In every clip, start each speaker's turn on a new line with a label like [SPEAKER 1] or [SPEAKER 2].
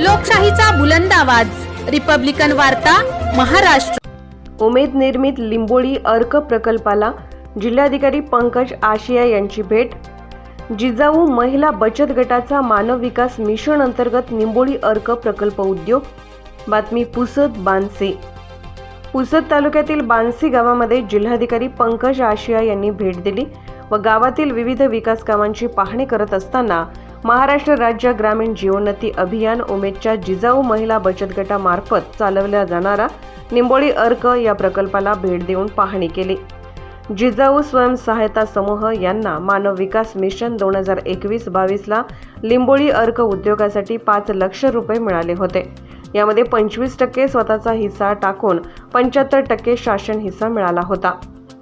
[SPEAKER 1] लोकशाहीचा बुलंद आवाज. रिपब्लिकन वार्ता महाराष्ट्र.
[SPEAKER 2] उमेद निर्मित लिंबोळी अर्क प्रकल्पाला जिल्हाधिकारी पंकज आशिया यांची भेट. जिजाऊ महिला बचत गटाचा मानव विकास मिशन अंतर्गत निंबोळी अर्क प्रकल्प उद्योग. बातमी पुसद बानसे. पुसद तालुक्यातील बानसी गावामध्ये जिल्हाधिकारी पंकज आशिया यांनी भेट दिली व गावातील विविध विकास कामांची पाहणी करत असताना महाराष्ट्र राज्य ग्रामीण जीवोन्नती अभियान उमेदच्या जिजाऊ महिला बचत गटामार्फत चालवल्या जाणारा निंबोळी अर्क या प्रकल्पाला भेट देऊन पाहणी केली. जिजाऊ स्वयंसहायता समूह यांना मानव विकास मिशन दोन हजार एकवीस बावीसला लिंबोळी अर्क उद्योगासाठी पाच लक्ष रुपये मिळाले होते. यामध्ये पंचवीस टक्के स्वतःचा हिस्सा टाकून पंच्याहत्तर टक्के शासन हिस्सा मिळाला होता.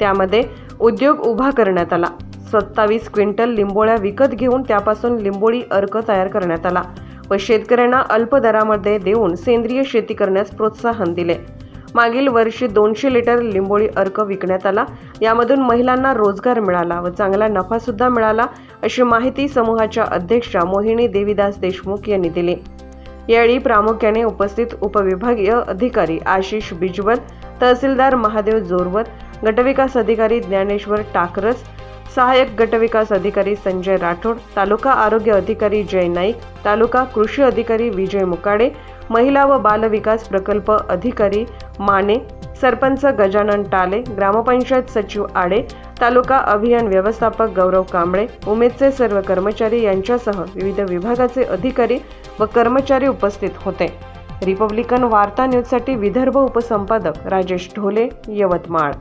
[SPEAKER 2] त्यामध्ये उद्योग उभा करण्यात आला. सत्तावीस क्विंटल लिंबोळ्या विकत घेऊन त्यापासून लिंबोळी अर्क तयार करण्यात आला व शेतकऱ्यांना अल्प दरामध्ये देऊन सेंद्रिय शेती करण्यास प्रोत्साहन दिले. मागील वर्षी दोनशे लिटर लिंबोळी अर्क विकण्यात आला. यामधून महिलांना रोजगार मिळाला व चांगला नफा सुद्धा मिळाला अशी माहिती समूहाच्या अध्यक्षा मोहिनी देवीदास देशमुख यांनी दिली. यावेळी प्रामुख्याने उपस्थित उपविभागीय अधिकारी आशिष बिजवल तहसीलदार महादेव जोरवर गटविकास अधिकारी ज्ञानेश्वर टाकरस सहाय्यक गटविकास अधिकारी संजय राठोड तालुका आरोग्य अधिकारी जय नाईक तालुका कृषी अधिकारी विजय मुकाडे महिला व बालविकास प्रकल्प अधिकारी माने सरपंच गजानन टाले ग्रामपंचायत सचिव आडे तालुका अभियान व्यवस्थापक गौरव कांबळे उमेदचे सर्व कर्मचारी यांच्यासह विविध विभागाचे अधिकारी व कर्मचारी उपस्थित होते. रिपब्लिकन वार्ता न्यूजसाठी विदर्भ उपसंपादक राजेश ढोले यवतमाळ.